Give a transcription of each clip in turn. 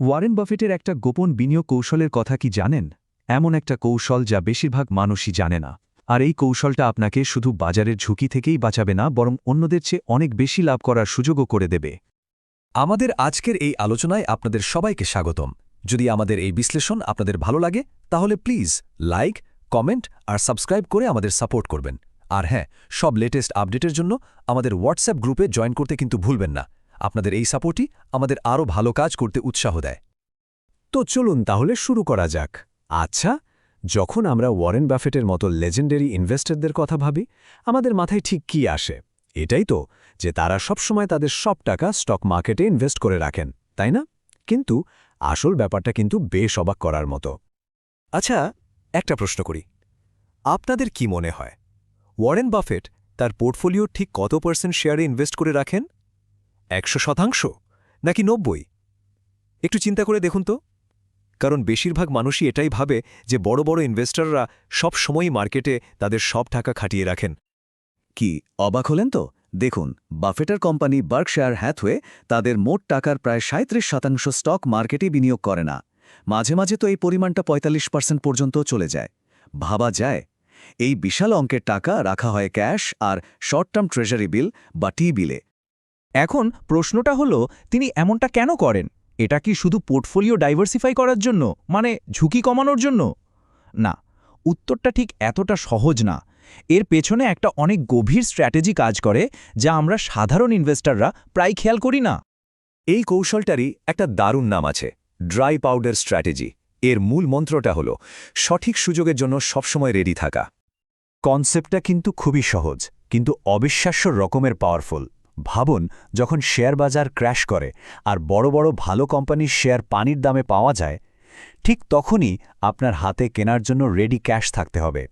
Warren বাফেটের একটা গোপন বিনিয়োগ কৌশলের কথা কি জানেন? এমন একটা কৌশল যা বেশিরভাগ মানুষই জানে না। আর এই কৌশলটা আপনাকে শুধু বাজারের ঝুঁকি থেকেই বাঁচাবে না, বরং অন্যদের চেয়ে অনেক বেশি লাভ করার সুযোগও করে দেবে। আমাদের আজকের এই আলোচনায় আপনাদের সবাইকে স্বাগতম। যদি আমাদের এই বিশ্লেষণ আপনাদের ভালো লাগে, তাহলে প্লিজ লাইক, কমেন্ট আর সাবস্ক্রাইব করে আমাদের সাপোর্ট করবেন। আর হ্যাঁ সব লেটেস্ট আপডেটের জন্য আমাদের হোয়াটসঅ্যাপ গ্রুপে জয়েন করতে কিন্তু ভুলবেন না। আপনাদের এই সাপোর্টই আমাদের আরও ভালো কাজ করতে উৎসাহ দেয়। তো চলুন তাহলে শুরু করা যাক। আচ্ছা যখন আমরা ওয়ারেন বাফেটের মতো লেজেন্ডারি ইনভেস্টরদের কথা ভাবি, আমাদের মাথায় ঠিক কি আসে? এটাই তো যে তারা সবসময় তাদের সব টাকা স্টক মার্কেটে ইনভেস্ট করে রাখেন, তাই না? কিন্তু আসল ব্যাপারটা কিন্তু বেশ অবাক করার মতো। আচ্ছা একটা প্রশ্ন করি। আপনাদের কি মনে হয়, ওয়ারেন বাফেট তার পোর্টফোলিওর ঠিক কত পার্সেন্ট শেয়ারে ইনভেস্ট করে রাখেন? একশো শতাংশ? নাকি নব্বই? একটু চিন্তা করে দেখুন তো। কারণ বেশিরভাগ মানুষই এটাই ভাবে যে বড় বড় ইনভেস্টররা সব সময়ই মার্কেটে তাদের সব টাকা খাটিয়ে রাখেন। কি, অবাক হলেন তো? দেখুন, বাফেটার কোম্পানি বার্কশায়ার হ্যাথওয়ে তাদের মোট টাকার প্রায় সাঁত্রিশ শতাংশ স্টক মার্কেটে বিনিয়োগ করে না। মাঝে মাঝে তো এই পরিমাণটা ৪৫ পার্সেন্ট পর্যন্ত চলে যায়। ভাবা যায়। এই বিশাল অঙ্কের টাকা রাখা হয় ক্যাশ আর শর্ট টার্ম ট্রেজারি বিল বা টি বিলে। এখন প্রশ্নটা হলো, তিনি এমনটা কেন করেন? এটা কি শুধু পোর্টফোলিও ডাইভার্সিফাই করার জন্য? মানে ঝুঁকি কমানোর জন্য? না, উত্তরটা ঠিক এতটা সহজ না। এর পেছনে একটা অনেক গভীর স্ট্র্যাটেজি কাজ করে, যা আমরা সাধারণ ইনভেস্টররা প্রায় খেয়াল করি না। এই কৌশলটারই একটা দারুণ নাম আছে, ড্রাই পাউডার স্ট্র্যাটেজি। এর মূল মন্ত্রটা হল, সঠিক সুযোগের জন্য সবসময় রেডি থাকা। কনসেপ্টটা কিন্তু খুবই সহজ, কিন্তু অবিশ্বাস্য রকমের পাওয়ারফুল। ভাবুন, যখন শেয়ার বাজার ক্র্যাশ করে আর বড় বড় ভালো কোম্পানির শেয়ার পানির দামে পাওয়া যায়, ঠিক তখনই আপনার হাতে কেনার জন্য রেডি ক্যাশ থাকতে হবে।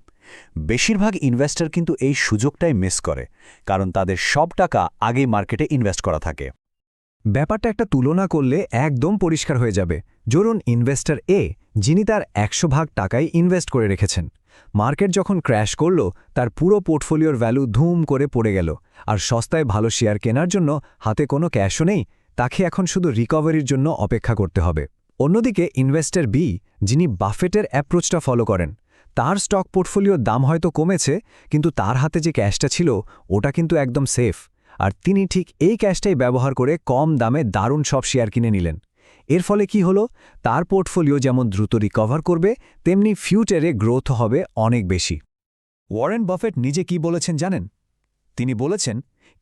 বেশিরভাগ ইনভেস্টর কিন্তু এই সুযোগটাই মিস করে, কারণ তাদের সব টাকা আগেই মার্কেটে ইনভেস্ট করা থাকে। ব্যাপারটা একটা তুলনা করলে একদম পরিষ্কার হয়ে যাবে। ধরুন ইনভেস্টর এ যিনি তার একশো ভাগ টাকায় ইনভেস্ট করে রেখেছেন। মার্কেট যখন ক্র্যাশ করল, তার পুরো পোর্টফোলিওর ভ্যালু ধুম করে পড়ে গেল। আর সস্তায় ভালো শেয়ার কেনার জন্য হাতে কোনো ক্যাশও নেই, তাকে এখন শুধু রিকভারির জন্য অপেক্ষা করতে হবে। অন্যদিকে ইনভেস্টর বি, যিনি বাফেটের অ্যাপ্রোচটা ফলো করেন, তার স্টক পোর্টফোলিওর দাম হয়তো কমেছে, কিন্তু তার হাতে যে ক্যাশটা ছিল, ওটা কিন্তু একদম সেফ। আর তিনি ঠিক এই ক্যাশটাই ব্যবহার করে কম দামে দারুণ সব শেয়ার কিনে নিলেন। এর ফলে কি হলো? তার পোর্টফোলিও যেমন দ্রুত রিকভার করবে, তেমনি ফিউচারে গ্রোথ হবে অনেক বেশি। ওয়ারেন বাফেট নিজে কি বলেছেন জানেন? তিনি বলেছেন,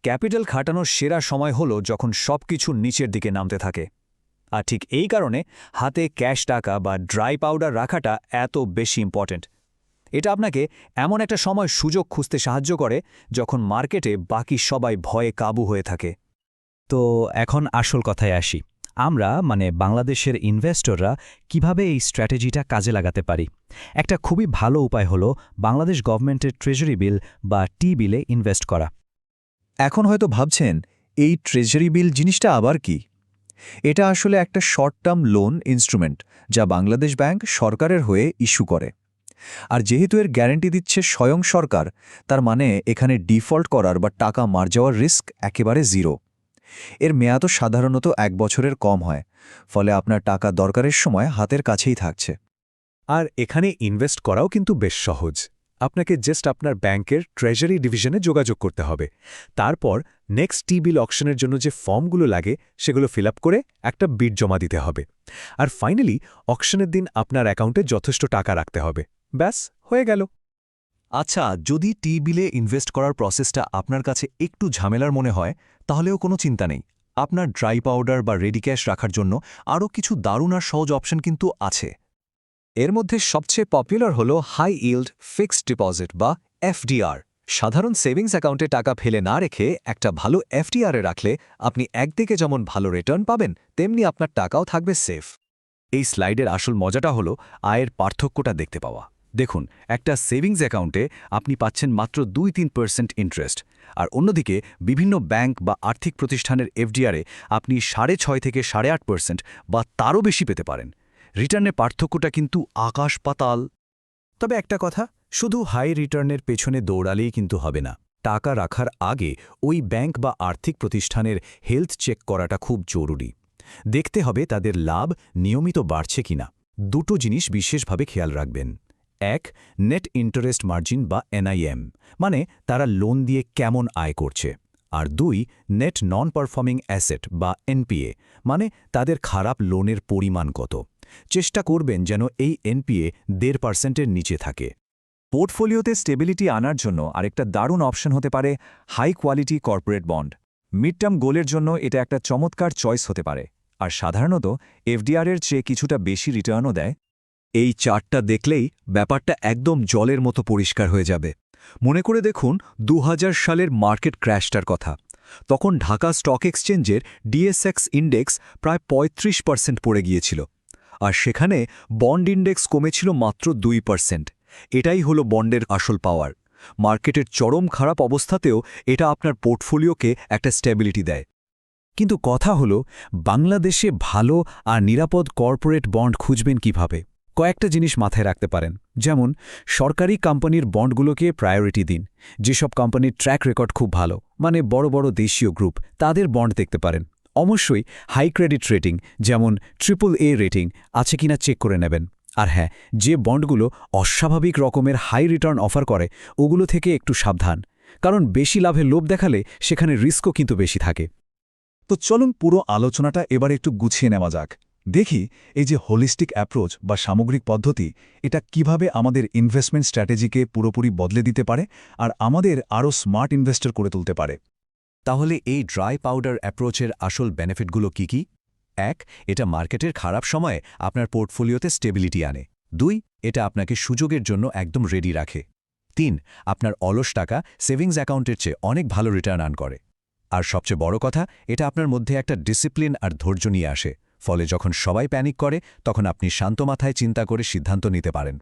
ক্যাপিটাল খাটানোর সেরা সময় হল যখন সব কিছু নিচের দিকে নামতে থাকে। আর ঠিক এই কারণে হাতে ক্যাশ টাকা বা ড্রাই পাউডার রাখাটা এত বেশি ইম্পর্ট্যান্ট এটা আপনাকে এমন একটা সময় সুযোগ খুঁজতে সাহায্য করে যখন মার্কেটে বাকি সবাই ভয়ে কাবু হয়ে থাকে। তো এখন আসল কথায় আসি। আমরা মানে বাংলাদেশের ইনভেস্টররা কীভাবে এই স্ট্র্যাটেজিটা কাজে লাগাতে পারি? একটা খুবই ভালো উপায় হলো বাংলাদেশ গভর্নমেন্টের ট্রেজারি বিল বা টি বিলে ইনভেস্ট করা। এখন হয়তো ভাবছেন, এই ট্রেজারি বিল জিনিসটা আবার কি? এটা আসলে একটা শর্ট টার্ম লোন ইনস্ট্রুমেন্ট যা বাংলাদেশ ব্যাংক সরকারের হয়ে ইস্যু করে। আর যেহেতু এর গ্যারেন্টি দিচ্ছে স্বয়ং সরকার, তার মানে এখানে ডিফল্ট করার বা টাকা মার যাওয়ার রিস্ক একেবারে জিরো এর মেয়াদও সাধারণত এক বছরের কম হয়, ফলে আপনার টাকা দরকারের সময় হাতের কাছেই থাকছে। আর এখানে ইনভেস্ট করাও কিন্তু বেশ সহজ। আপনাকে জাস্ট আপনার ব্যাংকের ট্রেজারি ডিভিশনে যোগাযোগ করতে হবে। তারপর নেক্সট টি বিল অকশনের জন্য যে ফর্মগুলো লাগে, সেগুলো ফিল করে একটা বিড জমা দিতে হবে। আর ফাইনালি, অকশনের দিন আপনার অ্যাকাউন্টে যথেষ্ট টাকা রাখতে হবে। ব্যাস, হয়ে গেল। আচ্ছা যদি টি বিলে ইনভেস্ট করার প্রসেসটা আপনার কাছে একটু ঝামেলার মনে হয় তাহলেও কোনো চিন্তা নেই। আপনার ড্রাই পাউডার বা রেডি ক্যাশ রাখার জন্য আরও কিছু দারুণ আর সহজ অপশন কিন্তু আছে। এর মধ্যে সবচেয়ে পপুলার হল হাই ইল্ড ফিক্সড ডিপোজিট বা এফডিআর। সাধারণ সেভিংস অ্যাকাউন্টে টাকা ফেলে না রেখে একটা ভালো এফডিআরে রাখলে আপনি একদিকে যেমন ভালো রিটার্ন পাবেন, তেমনি আপনার টাকাও থাকবে সেফ। এই স্লাইডের আসল মজাটা হলো আয়ের পার্থক্যটা দেখতে পাওয়া। দেখুন, একটা সেভিংস অ্যাকাউন্টে আপনি পাচ্ছেন মাত্র দুই তিন পার্সেন্ট ইন্টারেস্ট। আর অন্যদিকে, বিভিন্ন ব্যাংক বা আর্থিক প্রতিষ্ঠানের এফডিআরে আপনি সাড়ে ছয় থেকে সাড়ে আট পার্সেন্ট বা তারও বেশি পেতে পারেন। রিটার্নের পার্থক্যটা কিন্তু আকাশ পাতাল। তবে একটা কথা, শুধু হাই রিটার্নের পেছনে দৌড়ালেই কিন্তু হবে না। টাকা রাখার আগে ওই ব্যাংক বা আর্থিক প্রতিষ্ঠানের হেলথ চেক করাটা খুব জরুরি। দেখতে হবে তাদের লাভ নিয়মিত বাড়ছে কিনা। দুটো জিনিস বিশেষভাবে খেয়াল রাখবেন। এক নেট ইন্টারেস্ট মার্জিন বা এনআইএম মানে তারা লোন দিয়ে কেমন আয় করছে। আর দুই নেট নন পারফর্মিং অ্যাসেট বা এনপিএ মানে তাদের খারাপ লোনের পরিমাণ কত। চেষ্টা করবেন যেন এই এনপিএ দেড় পার্সেন্টের নিচে থাকে। পোর্টফোলিওতে স্টেবিলিটি আনার জন্য আরেকটা দারুণ অপশন হতে পারে high quality corporate bond mid term গোলের জন্য এটা একটা চমৎকার চয়েস হতে পারে। আর সাধারণত এফডিআরের চেয়ে কিছুটা বেশি রিটার্নও দেয়। এই চার্টটা দেখলেই ব্যাপারটা একদম জলের মতো পরিষ্কার হয়ে যাবে। মনে করে দেখুন দু হাজার সালের মার্কেট ক্র্যাশটার কথা। তখন ঢাকা স্টক এক্সচেঞ্জের ডিএসএক্স ইন্ডেক্স প্রায় ৩৫ পার্সেন্ট পড়ে গিয়েছিল। আর সেখানে বন্ড ইন্ডেক্স কমেছিল মাত্র দুই পার্সেন্ট। এটাই হলো বন্ডের আসল পাওয়ার। মার্কেটের চরম খারাপ অবস্থাতেও এটা আপনার পোর্টফোলিওকে একটা স্ট্যাবিলিটি দেয়। কিন্তু কথা হলো, বাংলাদেশে ভালো আর নিরাপদ কর্পোরেট বন্ড খুঁজবেন কীভাবে? কয়েকটা জিনিস মাথায় রাখতে পারেন। যেমন, সরকারি কোম্পানির বন্ডগুলোকে প্রায়োরিটি দিন। যেসব কোম্পানির ট্র্যাক রেকর্ড খুব ভালো মানে বড় বড় দেশীয় গ্রুপ তাদের বন্ড দেখতে পারেন। অবশ্যই হাই ক্রেডিট রেটিং যেমন ট্রিপল এ রেটিং আছে কিনা চেক করে নেবেন। আর হ্যাঁ যে বন্ডগুলো অস্বাভাবিক রকমের হাই রিটার্ন অফার করে, ওগুলো থেকে একটু সাবধান। কারণ বেশি লাভে লোভ দেখালে সেখানে রিস্কও কিন্তু বেশি থাকে। তো চলুন পুরো আলোচনাটা এবার একটু গুছিয়ে নেওয়া যাক। দেখি এই যে হোলিস্টিক অ্যাপ্রোচ বা সামগ্রিক পদ্ধতি, এটা কীভাবে আমাদের ইনভেস্টমেন্ট স্ট্র্যাটেজিকে পুরোপুরি বদলে দিতে পারে আর আমাদের আরও স্মার্ট ইনভেস্টর করে তুলতে পারে। তাহলে এই ড্রাই পাউডার অ্যাপ্রোচের আসল বেনিফিটগুলো কি কি? এক, এটা মার্কেটের খারাপ সময়ে আপনার পোর্টফোলিওতে স্টেবিলিটি আনে। দুই, এটা আপনাকে সুযোগের জন্য একদম রেডি রাখে। তিন, আপনার অলস টাকা সেভিংস অ্যাকাউন্টের চেয়ে অনেক ভালো রিটার্ন আন করে। আর সবচেয়ে বড় কথা, এটা আপনার মধ্যে একটা ডিসিপ্লিন আর ধৈর্য নিয়ে আসে। ফলে যখন সবাই প্যানিক করে, তখন আপনি শান্ত মাথায় চিন্তা করে সিদ্ধান্ত নিতে পারেন।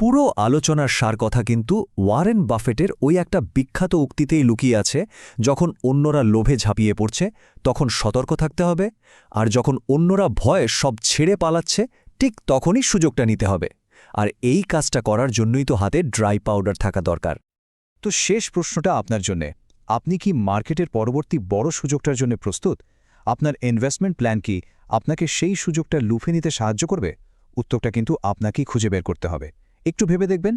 পুরো আলোচনার সার কথা কিন্তু ওয়ারেন বাফেটের ওই একটা বিখ্যাত উক্তিতেই লুকিয়ে আছে, যখন অন্যরা লোভে ঝাঁপিয়ে পড়ছে, তখন সতর্ক থাকতে হবে, আর যখন অন্যরা ভয়ে সব ছেড়ে পালাচ্ছে, ঠিক তখনই সুযোগটা নিতে হবে। আর এই কাজটা করার জন্যই তো হাতে ড্রাই পাউডার থাকা দরকার। তো শেষ প্রশ্নটা আপনার জন্যে। আপনি কি মার্কেটের পরবর্তী বড় সুযোগটার জন্য প্রস্তুত? আপনার ইনভেস্টমেন্ট প্ল্যান কি আপনাকে সেই সুযোগটা লুফে নিতে সাহায্য করবে? উত্তরটা কিন্তু আপনাকেই খুঁজে বের করতে হবে। একটু ভেবে দেখবেন।